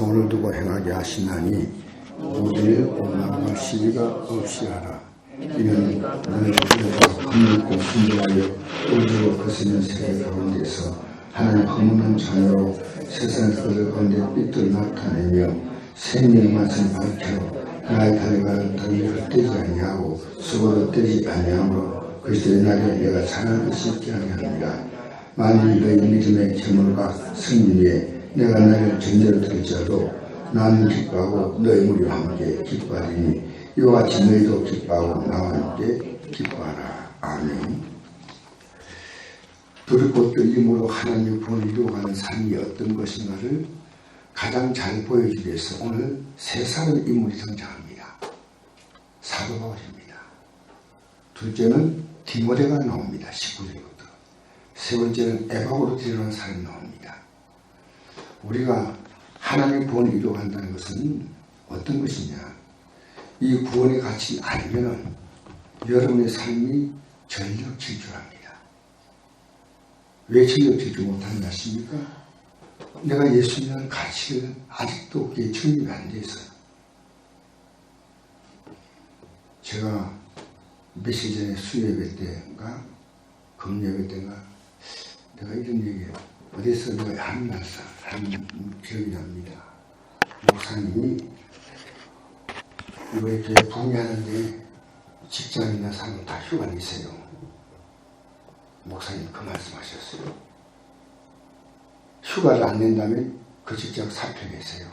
소원을 두고 행하게 하시나니 모든 오만과 시비가 없이 하라. 이는 너희 중에서 겁먹고 분별하여 우주로 거스는 세계 가운데서 하나님 허무는 자녀로 세상 그들 가운데 빛을 나타내며 생명의 맛을 밝혀 나의 다리가 더이 헛되지 아니하고 수고도 떼지 아니하므로 그리스도의 날에 내가 살아날 것이 있게 하려 합니다. 만일 너희 믿음의 재물과 승리 위에 내가 나를 전제로 들지라도 나는 기뻐하고 너희 무리와 함께 기뻐하리니 이와 같이 너희도 기뻐하고 나와 함께 기뻐하라. 아멘. 두렵고 떨림으로 하나님의 구원을 이루어가는 삶이 어떤 것인가를 가장 잘 보여주기 위해서 오늘 세 사람의 인물이 등장합니다. 사도 바울입니다. 둘째는 디모데가 나옵니다. 19절부터. 세 번째는 에바고로디라는 사람이 나옵니다. 우리가 하나님의 구원을 이루어간다는 것은 어떤 것이냐? 이 구원의 가치 알면은 여러분의 삶이 전력 질주합니다. 왜 전력 질주 못하는 것입니까? 내가 예수님의 가치를 아직도 그게 정립이 안 돼서 제가 며칠 전에 수요예배 때인가 금요예배 때인가 내가 이런 얘기 어디서 내가 한 말씀 한 기억이 납니다. 목사님이 교회 부흥하는데 직장이나 사람 다 휴가 내세요. 목사님 그 말씀하셨어요. 휴가를 안 낸다면 그 직장 사표 내세요.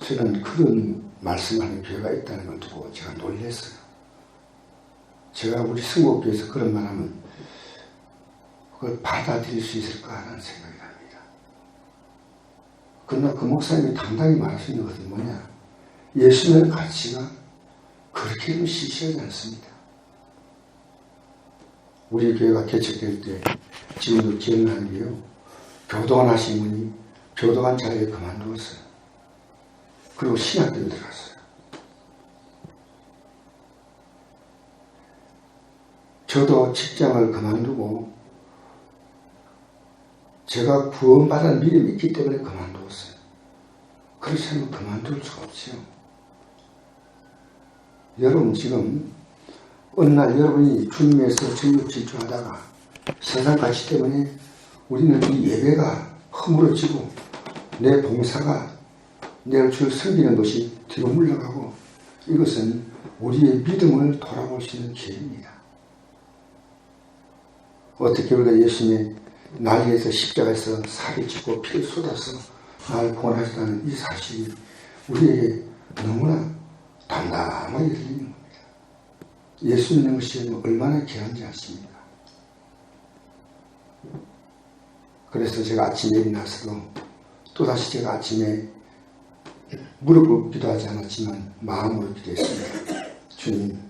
저는 그런 말씀하는 교회가 있다는 걸 두고 제가 놀랐어요. 제가 우리 승곡교에서 그런 말 하면 그걸 받아들일 수 있을까 하는 생각이. 그러나 그 목사님이 당당히 말할 수 있는 것은 뭐냐? 예수님의 가치가 그렇게 시시하지 않습니다. 우리 교회가 개척될 때 지금도 기억나는 게요. 교도관 하신 분이 교도관 자리에 그만두었어요. 그리고 신학교에 들어갔어요. 저도 직장을 그만두고 제가 구원받은 믿음이 있기 때문에 그만두었어요. 그렇지 않으면 그만둘 수가 없어요. 여러분 지금 어느 날 여러분이 주님에서 전력 질주하다가 세상 가치 때문에 우리는 이 예배가 허물어지고 내 봉사가 내가 주를 섬기는 것이 뒤로 물러가고 이것은 우리의 믿음을 돌아볼 수 있는 기회입니다. 어떻게 우리가 예수님의 날 위해서 십자가에서 살이 찢고 피를 쏟아서 나를 구원하셨다는 이 사실이 우리에게 너무나 담담하게 들리는 겁니다. 예수 믿는 것이 얼마나 귀한지 아십니까? 그래서 제가 아침에 일어나서도 또다시 제가 아침에 무릎을 기도하지 않았지만 마음으로 기도했습니다. 주님,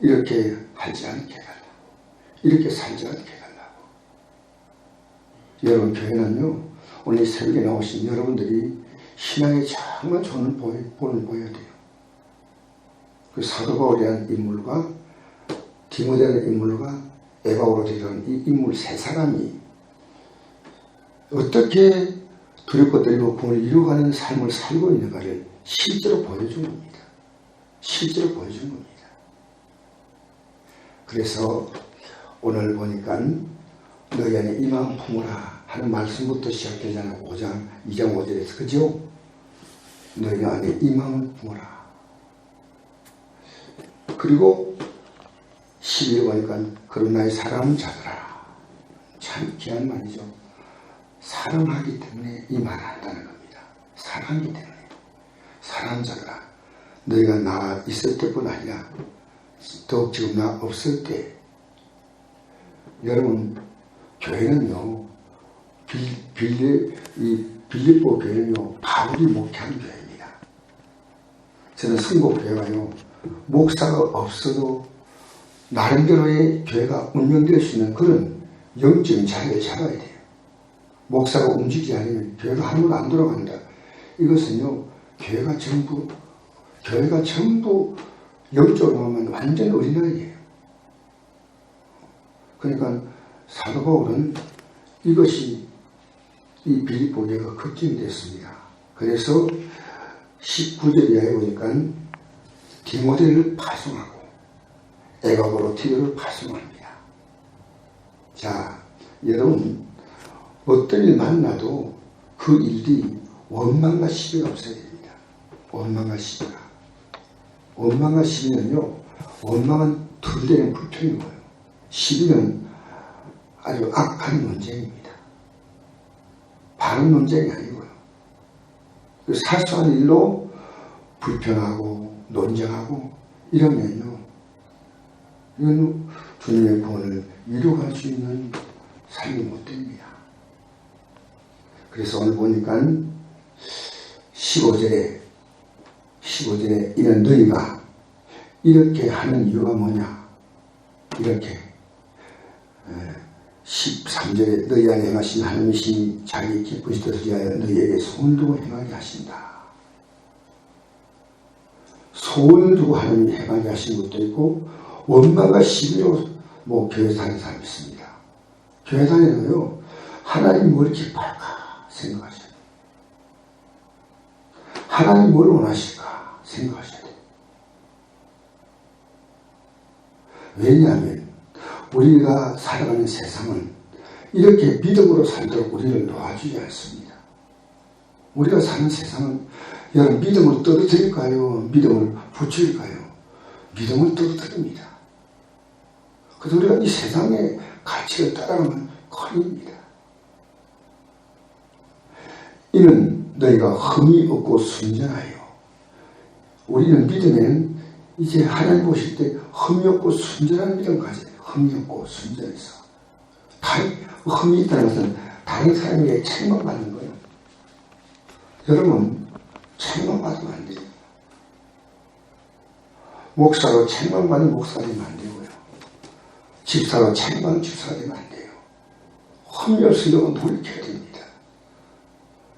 이렇게 하지 않게 해달라. 이렇게 살지 않게. 여러분, 교회는요, 오늘 새벽에 나오신 여러분들이 신앙에 정말 좋은 본을 보여야 돼요. 그 사도 바울이라는 인물과 디모데라는 인물과 에바오로디라는 이 인물 세 사람이 어떻게 두렵고 떨리고 구원을 이루어가는 삶을 살고 있는가를 실제로 보여준 겁니다. 실제로 보여준 겁니다. 그래서 오늘 보니까 너희 안에 이 마음 품어라 하는 말씀부터 시작되잖아요. 5장, 2장 5절에서 그죠? 너희 안에 이 마음을 품어라. 그리고 12에 보니까 그러나의 사람 자더라. 참 귀한 말이죠. 사랑하기 때문에 이 말을 한다는 겁니다. 사랑하기 때문에. 사랑 자더라. 너희가 나 있을 때뿐 아니라 더욱 지금 나 없을 때 여러분 교회는요 빌, 빌리, 이 빌립보 교회는요 바울이 목회한 교회입니다. 저는 승복교회가요 목사가 없어도 나름대로의 교회가 운영될 수 있는 그런 영적인 자리를 잡아야 돼요. 목사가 움직이지 않으면 교회가 한번안 돌아간다. 이것은요, 교회가 전부, 교회가 전부 영적으로 보면 완전 어린아이예요. 그러니까 사도 바울은 이것이 이 빌립보교가 걱정됐습니다. 그래서 19절 이하에 보니까 디모데를 파송하고 에바고로 티오를 파송합니다. 자, 여러분 어떤 일 만나도 그 일이 원망과 시비가 없어야 됩니다. 원망과 시비가. 원망과 시비는요, 원망은 둘대는 불평이고요. 시비는 아주 악한 논쟁입니다. 바른 논쟁이 아니고요. 그 사소한 일로 불평하고 논쟁하고 이러면요, 이건 주님의 구원을 이루어갈 수 있는 삶이 못 됩니다. 그래서 오늘 보니까 15절에 15절에 이런 너희가 이렇게 하는 이유가 뭐냐 이렇게 13절에 너희 안에 행하신 하나님이신 자기 기쁘시 뜻을 위하여 너희에게 소원을 두고 행하게 하신다. 소원을 두고 하나님이 행하게 하신 것도 있고 원망과 시비로 뭐 교회 다니는 사람이 있습니다. 교회 다니는요. 하나님 뭐 이렇게 할까 생각하셔야 돼요. 하나님 뭘 원하실까 생각하셔야 돼요. 왜냐하면 우리가 살아가는 세상은 이렇게 믿음으로 살도록 우리를 도와주지 않습니다. 우리가 사는 세상은 여러분 믿음을 떨어뜨릴까요? 믿음을 붙일까요? 믿음을 떨어뜨립니다. 그래서 우리가 이 세상의 가치를 따라가면 큰일입니다. 이는 너희가 흠이 없고 순전하여 우리는 믿으면 이제 하나님 보실 때 흠이 없고 순전한 믿음 가져요. 없고 순전해서 다른 흠이 있다는 것은 다른 사람에게 책망받는 거예요. 여러분 책망받으면 안 돼요. 목사로 책망받는 목사가 되면 안 되고요. 집사로 책망 집사가 되면 안 돼요. 흠이 없으려고 돌이켜야 됩니다.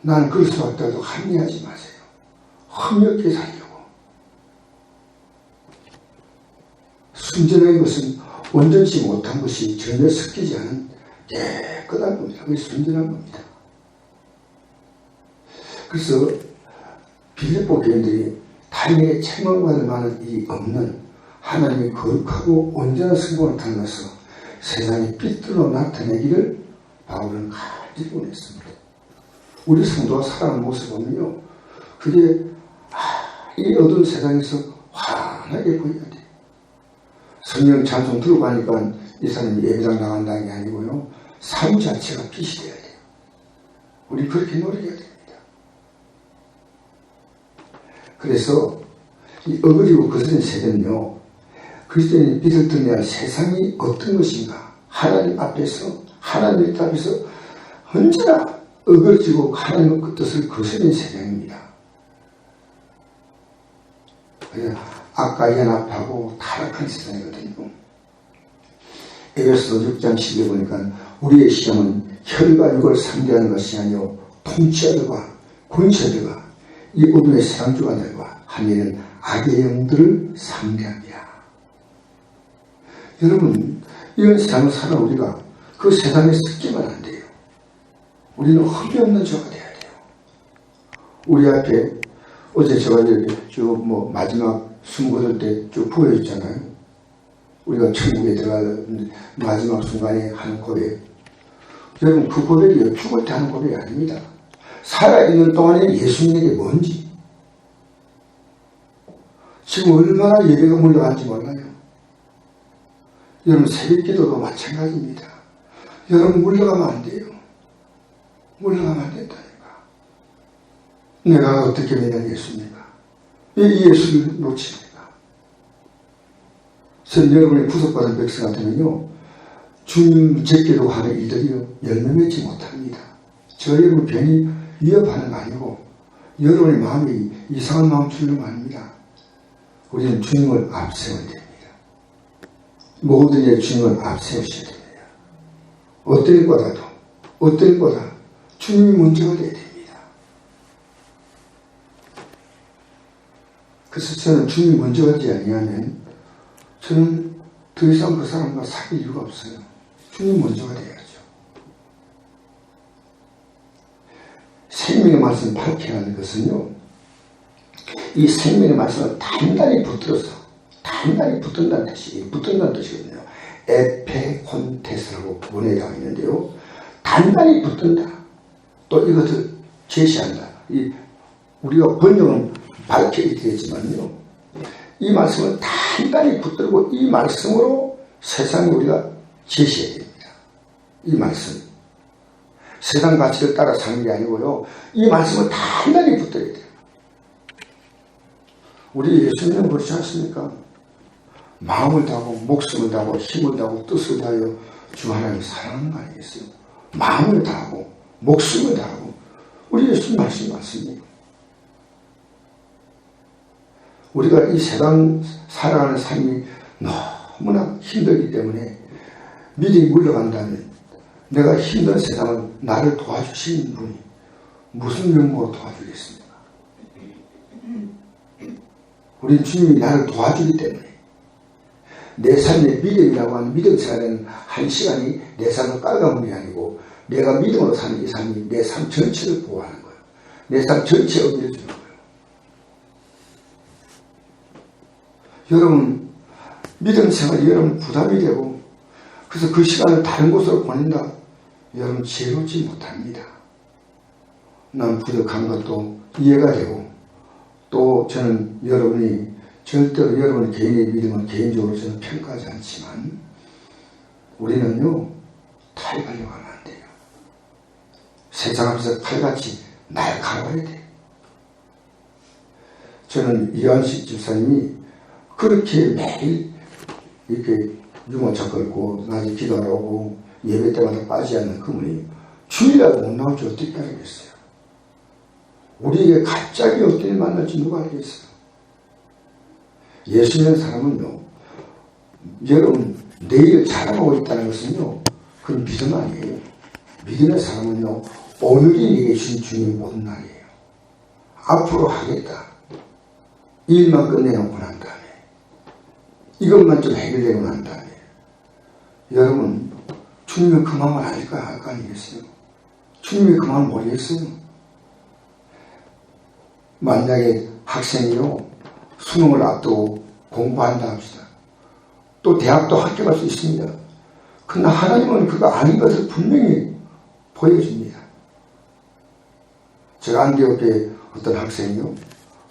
나는 수 없다고 합리하지 마세요. 없게 살려고. 순전한 것은 온전치 못한 것이 전혀 섞이지 않은 깨끗한 겁니다. 그게 순전한 겁니다. 그래서 빌립보 교인들이 타인에게 책망받을 만한 일이 없는 하나님이 거룩하고 온전한 성공을 닮아서 세상에 삐뚤어 나타내기를 바울은 간절히 원했습니다. 우리 성도가 살아가는 모습 보면요. 그게 아, 이 어두운 세상에서 환하게 보여야 돼. 성령 찬송 들고 가니까 이 사람이 예배당 나간다는 게 아니고요. 삶 자체가 빛이 돼야 돼요. 우리 그렇게 노력해야 됩니다. 그래서 이 어그리고 거스른 세대는요. 그리스도인의 빛을 드러내야 세상이 어떤 것인가 하나님 앞에서 하나님 앞에서 언제나 어그러지고 하나님의 그 뜻을 거스른 세상입니다. 그래서 아까 연합하고 타락한 세상이거든요. 에베소 6장 10에 보니까 우리의 시험은 혈과 육을 상대하는 것이 아니요 통치자들과 권세들과 이 어둠의 세상주관들과 하늘은 악의 영들을 상대합니다. 여러분 이런 세상을 사는 우리가 그 세상에 섞이면 안 돼요. 우리는 흠이 없는 자가 돼야 돼요. 우리 앞에 어제 제가 쭉뭐 마지막 숨 거둘 때쭉 보여줬잖아요. 우리가 천국에 들어갈 마지막 순간에 하는 고백. 여러분 그 고백이 죽을 때 하는 고백이 아닙니다. 살아있는 동안에 예수님에게 뭔지 지금 얼마나 예배가 물러간지 몰라요. 여러분 새벽 기도도 마찬가지입니다. 여러분 물러가면 안 돼요. 물러가면 안 된다니까. 내가 어떻게 매달리겠습니까? 왜 예수를 놓칩니까? 저는 여러분이 구속받은 백성 같으면요, 주님 제께로 하는 일들이요, 열매 맺지 못합니다. 저 여러분 괜히 위협하는 거 아니고, 여러분의 마음이 이상한 마음 주는 거 아닙니다. 우리는 주님을 앞세워야 됩니다. 모든 일 주님을 앞세우셔야 됩니다. 어떤 일보다도, 어떤 일보다 주님이 먼저가 돼야 됩니다. 그래서 저는 주님이 먼저 가지 아니하면 저는 더 이상 그 사람과 사귈 이유가 없어요. 주님 먼저가 돼야죠. 생명의 말씀을 밝혀야 하는 것은요. 이 생명의 말씀을 단단히 붙들어서 단단히 붙든다는 뜻이 붙든다는 뜻이거든요. 에페콘테스라고 원어에 나와 있는데요. 단단히 붙든다. 또 이것을 제시한다. 이 우리가 번역은 밝혀야 되지만요. 이 말씀을 단단히 붙들고 이 말씀으로 세상에 우리가 제시해야 됩니다. 이 말씀. 세상 가치를 따라 사는 게 아니고요. 이 말씀을 단단히 붙들어야 돼요. 우리 예수님은 그렇지 않습니까? 마음을 다하고 목숨을 다하고 힘을 다하고 뜻을 다하여 주 하나님을 사랑하는 거 아니겠어요? 마음을 다하고 목숨을 다하고 우리 예수님 말씀이 맞습니다. 우리가 이 세상 살아가는 삶이 너무나 힘들기 때문에 믿음이 물러간다면 내가 힘든 세상을 나를 도와주시는 분이 무슨 명목으로 도와주겠습니까? 우리 주님이 나를 도와주기 때문에 내 삶의 믿음이라고 하는 믿음 생활은 한 시간이 내 삶을 깔아먹는 게 아니고 내가 믿음으로 사는 이 삶이 내 삶 전체를 보호하는 거예요. 내 삶 전체에 의미를 주는 거예요. 여러분 믿음 생활이 여러분 부담이 되고 그래서 그 시간을 다른 곳으로 보낸다. 여러분 지혜롭지 못합니다. 난 부족한 것도 이해가 되고 또 저는 여러분이 절대로 여러분 개인의 믿음은 개인적으로 저는 평가하지 않지만 우리는요 탈가려고 하면 안 돼요. 세상 앞에서 칼같이 날카로워야 돼요. 저는 이한식 집사님이 그렇게 매일 이렇게 유모차 걸고 낮에 기도하러 오고 예배 때마다 빠지지 않는 그분이 주일날 못 나올지 어떻게 알겠어요? 우리에게 갑자기 일 만날지 누가 알겠어요? 예수 믿는 사람은요, 여러분, 내일 자랑하고 있다는 것은요, 그건 믿음 아니에요. 믿음의 사람은요, 오늘이 내게 주신 주님 모든 날이에요. 앞으로 하겠다. 일만 끝내놓고 난 다음에, 이것만 좀 해결되고 난 다음에, 여러분, 주님의 그 마음을 알까, 알까 아니겠어요? 주님의 그 마음을 모르겠어요? 만약에 학생이요, 수능을 앞두고 공부한다 합시다. 또 대학도 갈수 있습니다. 그러나 하나님은 그거 아닌 것을 분명히 보여줍니다. 제가 안디옥에 어떤 학생이요,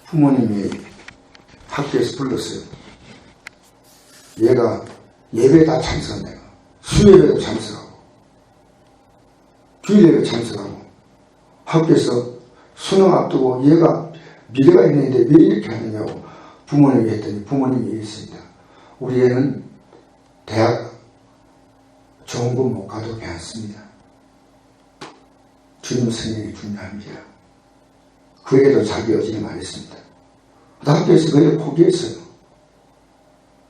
부모님이 학교에서 불렀어요. 얘가 예배 다 참석한다. 수예배도 참석하고, 주일예배 참석하고, 학교에서 수능 앞두고 얘가 미래가 있는데 왜 이렇게 하느냐고 부모님이 했더니 부모님이 이랬습니다. 우리 애는 대학 좋은 거못 가도 괜찮습니다. 주님 성령이 중요합니다. 그 애도 자기 여진이 말했습니다. 학교에서 그 애를 포기했어요.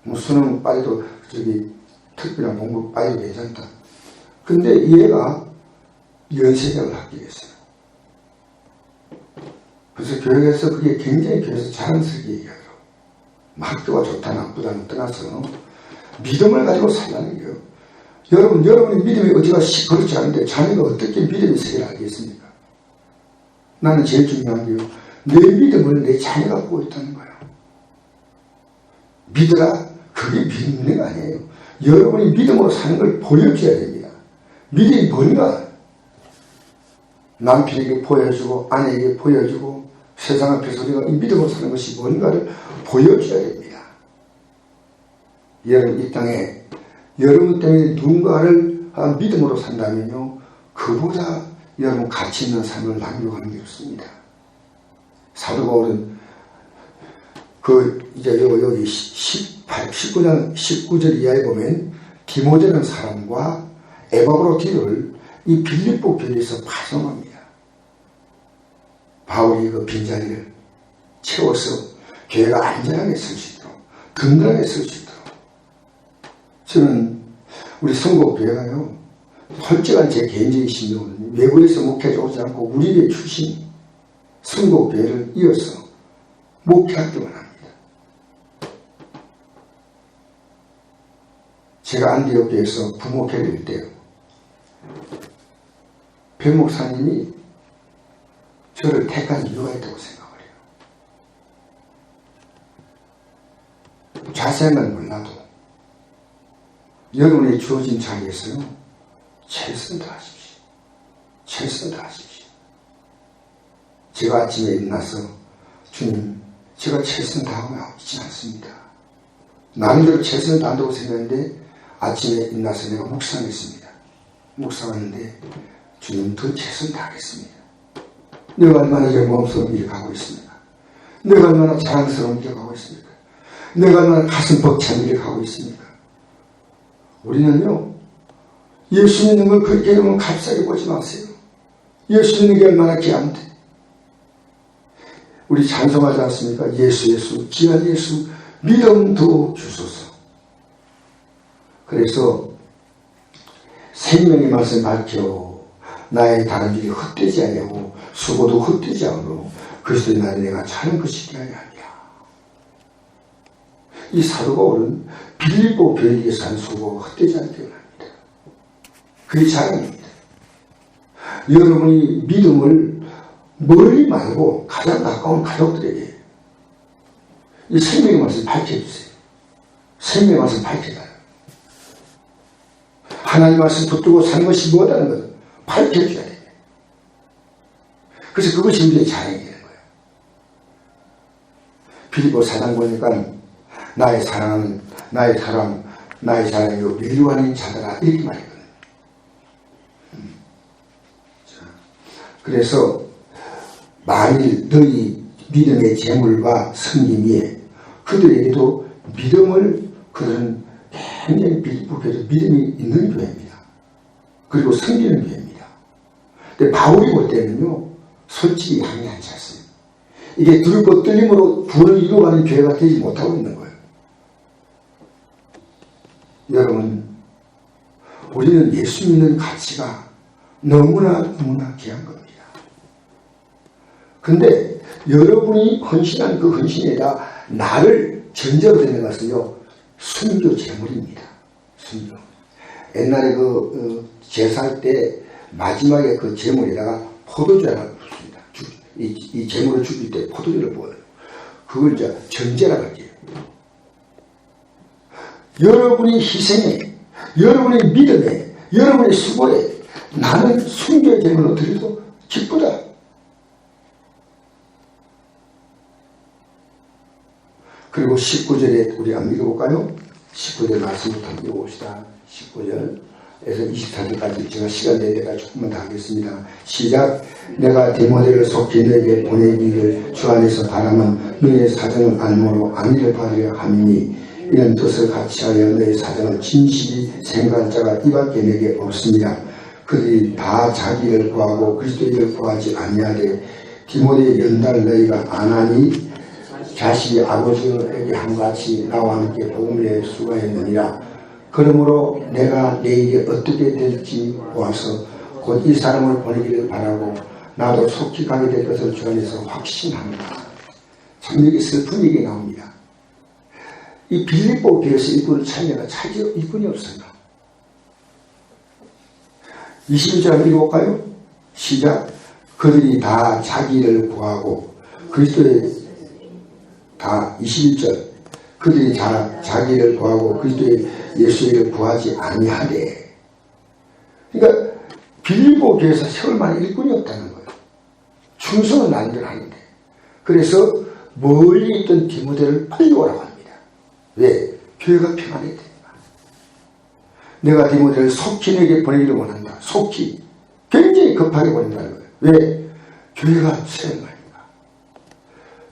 뭐 수능 빨리도 저기 특별한 공부 빨리 괜찮다. 근데 얘가 연세대학을 합격했어요. 그래서 교회에서 그게 굉장히 교회에서 자랑스럽게 얘기하더라고. 학교가 좋다 나쁘다는 떠나서 믿음을 가지고 살라는 거예요. 여러분, 여러분의 믿음의 의지가 그렇지 않은데 자네가 어떻게 믿음의 세계를 알겠습니까? 나는 제일 중요한 게요. 내 믿음을 내 자녀가 보고 있다는 거예요. 믿어라. 그게 믿는 거 아니에요. 여러분이 믿음으로 사는 걸 보여줘야 됩니다. 믿음이 뭔가? 남편에게 보여주고 아내에게 보여주고 세상 앞에서 우리가 이 믿음으로 사는 것이 뭔가를 보여줘야 됩니다. 여러분 이 땅에 여러분 때문에 누군가를 믿음으로 산다면요 그보다 여러분 가치 있는 삶을 남겨가는 게 없습니다. 사도 바울은 그 이제 여기 18, 19장 19절 이하에 보면 디모데라는 사람과 에바브로티를 이 빌립보 교회에서 파송합니다. 바울이 그 빈자리를 채워서 교회가 안전하게 설수 있도록 든든하게 설수 있도록 저는 우리 성곡교회가요 솔직한 제 개인적인 신경은 외부에서 목회자 오지 않고 우리의 출신 성곡교회를 이어서 목회하기만 합니다. 제가 안디옥교에서 부목회를 때요. 백 목사님이 저를 택한 이유가 있다고 생각을 해요. 자세만 몰라도 여러분의 주어진 자리에서요 최선을 다하십시오. 최선을 다하십시오. 제가 아침에 일어나서 주님 제가 최선을 다하고 있지 않습니다. 나름대로 최선을 다한다고 생각했는데 아침에 일어나서 내가 묵상했습니다. 묵상하는데 주님 더 최선을 다하겠습니다. 내가 얼마나 영광스러운 일을 가고 있습니까? 내가 얼마나 자랑스러운 일을 가고 있습니까? 내가 얼마나 가슴 벅찬 일을 가고 있습니까? 우리는요, 예수 믿는 걸 그렇게 여러분 값싸게 보지 마세요. 예수 믿는 게 얼마나 귀한데. 우리 찬송하지 않습니까? 예수, 예수, 귀한 예수, 믿음도 주소서. 그래서 생명의 말씀 밝혀 나의 다른 일이 헛되지 아니하고 수고도 헛되지 않으로 그리스도의 날에 내가 차는 것이 아니야. 이 사도가 오른 빌립보 교회에서 한 수고가 헛되지 않게 합니다. 그게 자랑입니다. 여러분이 믿음을 멀리 말고 가장 가까운 가족들에게 이 생명의 말씀 밝혀주세요. 생명의 말씀 밝혀달라. 하나님 말씀 붙들고 사는 것이 뭐다는 것을 밝혀줘야 돼요. 그래서 그것이 우리의 자랑이 되는 거예요. 빌리보 사장 보니까 나의 사랑은 나의 사랑 나의 사랑이요 미루하는 자들아 이렇게 말했거든요. 음. 자, 그래서 만일 너희 믿음의 재물과 성님이 그들에게도 믿음을 그들은 굉장히 빌립보교에서 믿음이 있는 교회입니다. 그리고 섬기는 교회입니다. 근데 바울이 볼 때는요, 솔직히 양이 안 찼어요. 이게 들고 떨림으로 부를 이루어가는 교회가 되지 못하고 있는 거예요. 여러분, 우리는 예수 믿는 가치가 너무나 너무나 귀한 겁니다. 근데 여러분이 헌신한 그 헌신에다 나를 전제로 되는 것은요, 순교 제물입니다. 순교. 옛날에 그 어, 제사할 때 마지막에 그 제물에다가 포도주를 하나 붓습니다. 이, 이 제물을 죽일 때 포도주를 부어요. 그걸 이제 전제라고 할게요. 여러분이 희생에, 여러분의 믿음에, 여러분의 수고에 나는 순교의 제물로 드려도 기쁘다. 그리고 19절에 우리 한번 읽어볼까요? 19절 말씀부터 읽어봅시다. 19절에서 24절까지 제가 시간 될 때까지 조금만 더 하겠습니다. 시작. 내가 디모데를 속히 너에게 보내기를 주 안에서 바라면 너의 사정을 알므로 안위를 받으려 함이니 이런 뜻을 같이하여 너의 사정을 진실히 생각할 자가 이밖에 내게 없습니다. 그들이 다 자기를 구하고 그리스도를 구하지 아니하되 디모데의 연달 너희가 안 하니 자식이 아버지에게 한같이 나와 함께 복음을 수고했느니라. 그러므로 내가 내일이 어떻게 될지 보아서 곧 이 사람을 보내기를 바라고 나도 속히 가게 될 것을 주 안에서 확신합니다. 참 여기 슬픈 얘기 나옵니다. 이 빌립보 교회에서 이분을 찾냐가 찾이 이분이 없어요. 21절 한번 읽어볼까요? 시작. 그들이 다 자기를 구하고 그리스도의 다 21절 그들이 자, 자기를 구하고 그리스도의 예수를 구하지 아니하되 그러니까 빌보 교회에서 세월 만에 일꾼이 없다는 거예요. 충성은 난들 하는데 그래서 멀리 있던 디모데를 빨리 오라고 합니다. 왜? 교회가 평안해야 됩니다. 내가 디모데를 속히 내게 보내기를 원한다. 속히 굉장히 급하게 보낸다는 거예요. 왜? 교회가 세월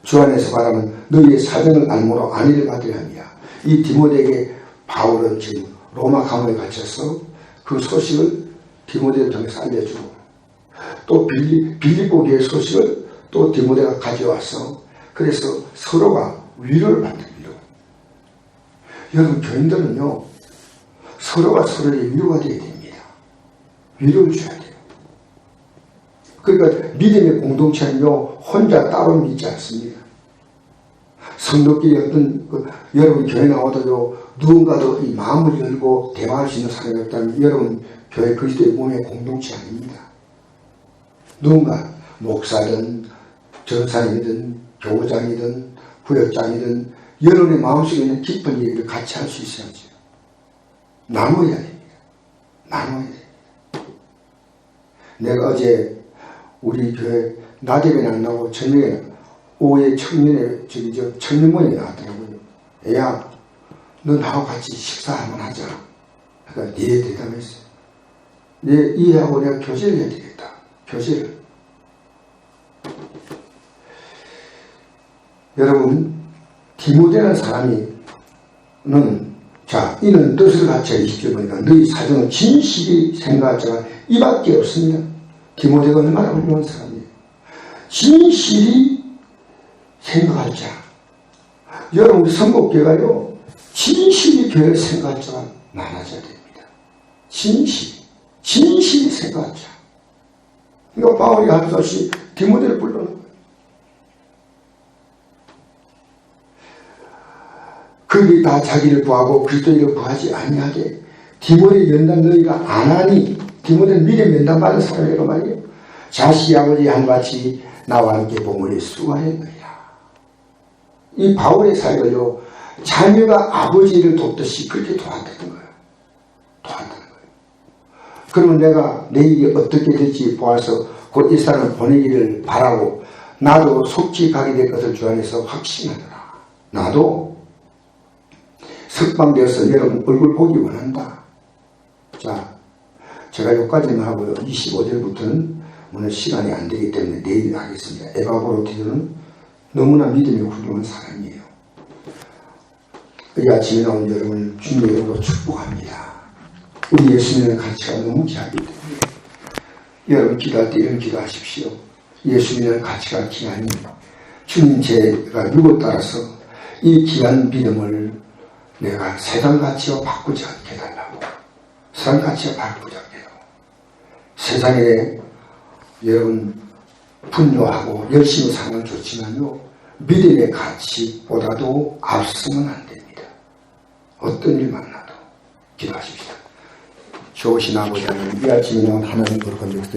주 안에서 바라면 너희의 사정을 알므로 안위를 받으려 합니다. 이 디모데에게 바울은 지금 로마 감옥에 갇혀서 그 소식을 디모데를 통해서 알려주고 또 빌리, 빌리보 교의 소식을 또 디모데가 가져와서 그래서 서로가 위로를 받는 위로. 여러분 교인들은요 서로가 서로의 위로가 되어야 됩니다. 위로를 줘야 돼요. 그러니까 믿음의 공동체는요 혼자 따로 믿지 않습니다. 성도끼리 어떤 그, 여러분 교회 나와도요 누군가도 이 마음을 열고 대화할 수 있는 사람이 없다면 여러분 교회 그리스도의 몸의 공동체 아닙니다. 누군가 목사든 전사님이든 교장이든 부역장이든 여러분의 마음속에 있는 깊은 얘기를 같이 할 수 있어야죠. 나눠야 됩니다. 나눠야 됩니다. 내가 어제 우리 교회 낮에는 안 나오고 저녁에 오후에 청년회 저기 저 청년모임에 나왔더라고요. 애야, 너 나하고 같이 식사 한번 하자. 그러니까 네 대답했어요. 네 이해하고 내가 교제를 해야 되겠다. 교제를. 여러분 디모데라는 사람이 는 자, 이는 뜻을 갖춰 20절 보니까 너희 사정은 진실이 생각할 자가 이밖에 없습니다. 디모데가 얼마나 훌륭한 사람이에요. 진실이 생각할 자. 여러분 우리 선곡교회가요. 진실이 교회를 생각할 자가 많아져야 됩니다. 진실. 진실이 생각할 자. 이거 바울이 하는 것이 디모데를 거예요. 그들이 다 자기를 구하고 그리스도를 구하지 아니하게 디모데 면담 너희가 안 하니 디모데는 미래 면담 받은 사람이라고 말이에요. 자식이 아버지 한같이 나와 함께 봉헌에 수고하였느니라. 이 바울의 사역을요. 자녀가 아버지를 돕듯이 그렇게 도왔다는 거예요. 도왔다는 거예요. 그러면 내가 내 일이 어떻게 될지 보아서 곧 이 사람을 보내기를 바라고 나도 속지 가게 될 것을 주 안에서 확신하더라. 나도 석방되어서 여러분 얼굴 보기 원한다. 자, 제가 여기까지만 하고요. 25절부터는 오늘 시간이 안 되기 때문에 내일 하겠습니다. 에바브로티는 너무나 믿음이 훌륭한 사람이에요. 이 아침에 나온 여러분을 주님의 이름으로 축복합니다. 우리 예수님의 가치가 너무 귀하기 때문에 여러분 기도할 때 이런 기도하십시오. 예수님의 가치가 귀하니 주님 제가 누구 따라서 이 귀한 믿음을 내가 세상 가치와 바꾸지 않게 해달라고 세상 가치와 바꾸지 않게. 세상에 여러분 분노하고 열심히 사는 건 좋지만요 믿음의 가치보다도 앞서면 안 됩니다. 어떤 일 만나도 기도하십시오. 좋으신 아버지 하나님 이 아침에 나온 하나님 거룩한 백성들